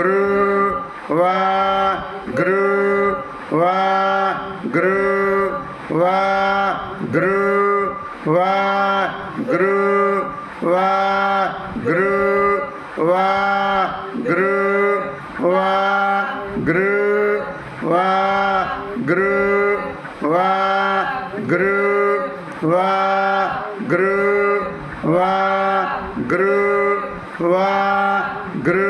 gru va gru va gru va gru va gru va gru va gru va gru va gru va gru va gru va gru va gru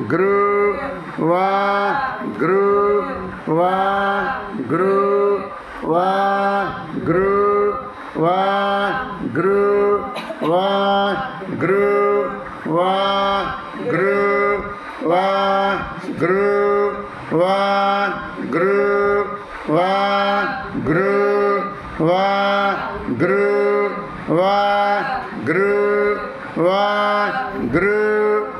Waheguru Waheguru Waheguru Waheguru Waheguru Waheguru Waheguru Waheguru Waheguru Waheguru Waheguru Waheguru Waheguru Waheguru Waheguru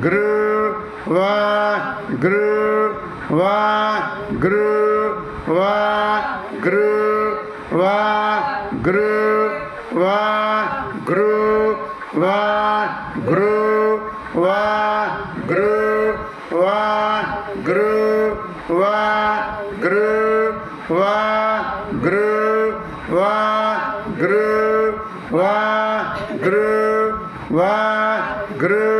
гр, ва, гр, ва, гр, ва, гр, ва, гр, ва, гр, ва, гр, ва, гр, ва, гр, ва, гр, ва, гр, ва, гр, ва, гр, ва, гр,